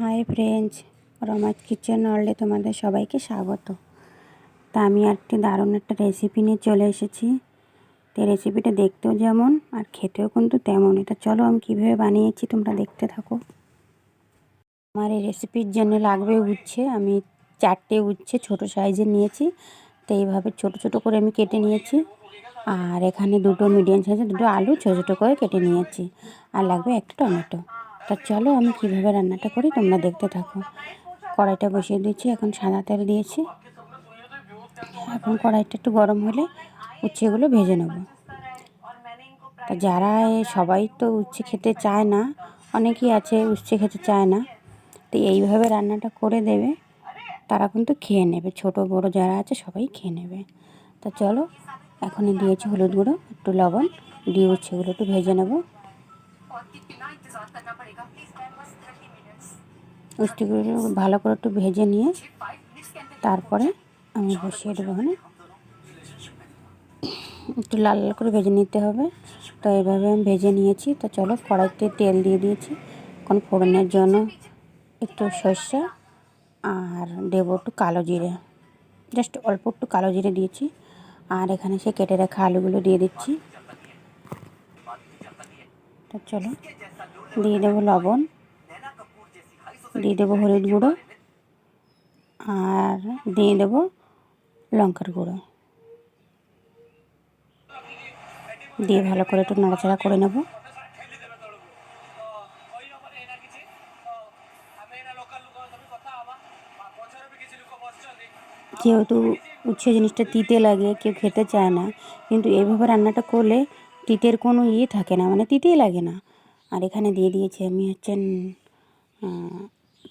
Hi friends, রমাজ kitchen ওয়ার্ল্ডে তোমাদের সবাইকে স্বাগত। তা আমি একটি দারুণ একটা রেসিপি নিয়ে চলে এসেছি। তো রেসিপিটা দেখতেও যেমন, আর খেতেও কিন্তু তেমন এটা চলো আমি কীভাবে বানিয়েছি তোমরা দেখতে থাকো। আমার এই রেসিপির জন্য লাগবে উচ্ছে। আমি চারটে উচ্ছে ছোট সাইজের নিয়েছি। তো এইভাবে ছোট ছোট করে আমি কেটে নিয়েছি। আর এখানে দুটো মিডিয়াম সাইজের দুটো আলু ছোটো ছোটো করে কেটে নিয়েছি। আর লাগবে একটা টমেটো। তা চলো আমি কীভাবে রান্নাটা করি তোমরা দেখতে থাকো। কড়াইটা বসিয়ে দিয়েছি, এখন সাদা তেল দিয়েছি। এখন কড়াইটা একটু গরম হলে উচ্ছেগুলো ভেজে নেব। তা যারা সবাই তো উচ্ছে খেতে চায় না, অনেকেই আছে উচ্ছে খেতে চায় না, তো এইভাবে রান্নাটা করে দেবে, তারা কিন্তু খেয়ে নেবে। ছোট, বড় যারা আছে সবাই খেয়ে নেবে। তা চলো, এখনই দিয়েছি হলুদ গুঁড়ো, একটু লবণ, দিয়ে উচ্ছেগুলো একটু ভেজে নেব। মিষ্টিগুলো ভালো করে একটু ভেজে নিয়ে তারপরে আমি বসিয়ে দেবো ওখানে। একটু লাল লাল করে ভেজে নিতে হবে। তো এইভাবে আমি ভেজে নিয়েছি। তো চলো কড়াইতে তেল দিয়ে দিয়েছি। এখন ফোড়নের জন্য একটু সর্ষে আর দেবো একটু কালো জিরে। জাস্ট অল্প একটু কালো জিরে দিয়েছি। আর এখানে সে কেটে রাখা আলুগুলো দিয়ে দিচ্ছি। তো চলো, দিয়ে দেবো লবণ, দিয়ে দেবো হলুদ গুঁড়ো, আর দিয়ে দেবো লঙ্কার গুঁড়ো। দিয়ে ভালো করে একটু নাড়াচাড়া করে নেব। যেহেতু উচ্ছে জিনিসটা তিতে লাগে, কেউ খেতে চায় না, কিন্তু এইভাবে রান্নাটা করলে তিতের কোনো ইয়ে থাকে না মানে তিতেই লাগে না। আর এখানে দিয়ে দিয়েছি আমি হচ্ছেন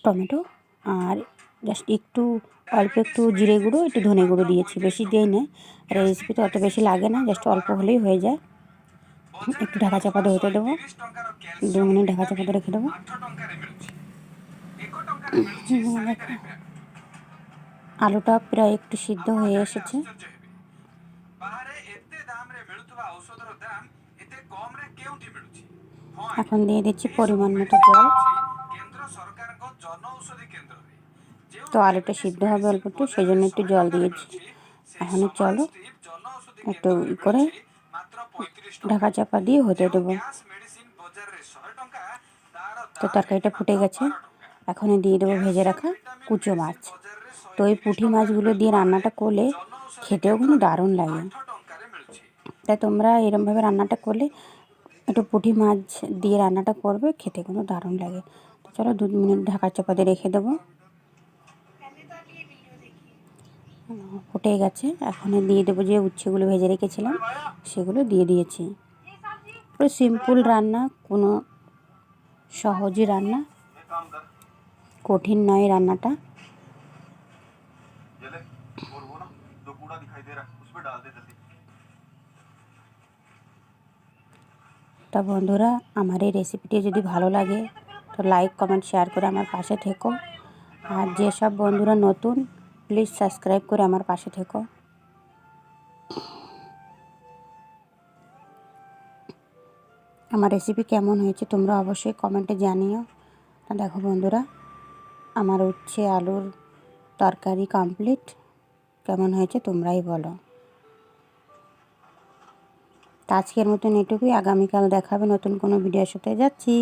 টমেটো আর জাস্ট একটু, অল্প একটু জিরে গুঁড়ো, একটু ধনে গুঁড়ো দিয়েছি, বেশি দিই না আর এই রেসিপিটা অত বেশি লাগে না জাস্ট অল্প হলেই হয়ে যায়। একটু ঢাকা চাপা দিয়ে হতে দেবো। দু মিনিট ঢাকা চাপা রেখে দেবো। আলুটা প্রায় একটু সিদ্ধ হয়ে এসেছে। এখন দিয়ে দিচ্ছি পরিমাণ মতো জল তো আলুটা সিদ্ধ হবে অল্প একটু সেই জন্য একটু জল দিয়েছি এখন চলো একটু ই করে ঢাকা চাপা দিয়ে হতে দেবো তো তরকারিটা ফুটে গেছে এখন দিয়ে দেবো ভেজে রাখা কুচো মাছ তো ওই পুঁটি মাছগুলো দিয়ে রান্নাটা করলে খেতেও কিন্তু দারুণ লাগে তাই তোমরা এরমভাবে রান্নাটা করলে একটু পুঁটি মাছ দিয়ে রান্নাটা করবে, খেতে কিন্তু দারুণ লাগে। তো চলো দু মিনিট ঢাকা চাপাতে রেখে দেবো। ফুটে গেছে এখন দিয়ে দেবো যে উচ্ছেগুলো ভেজে রেখেছিলাম, সেগুলো দিয়ে দিয়েছি। পুরো সিম্পল রান্না, কোনো সহজই রান্না, কঠিন নয় রান্নাটা। তা বন্ধুরা, আমার এই রেসিপিটি যদি ভালো লাগে, তো লাইক কমেন্ট শেয়ার করে আমার পাশে থেকো। আর যেসব বন্ধুরা নতুন প্লিজ সাবস্ক্রাইব করে আমার পাশে থেকো। আমার রেসিপি কেমন হয়েছে তোমরা অবশ্যই কমেন্টে জানিও। দেখো বন্ধুরা, আমার উচ্ছে আলুর তরকারি কমপ্লিট কেমন হয়েছে তোমরাই বলো। আজকের মতন এটুকুই। আগামীকাল দেখাবে নতুন কোনো ভিডিওর সাথে। যাচ্ছি।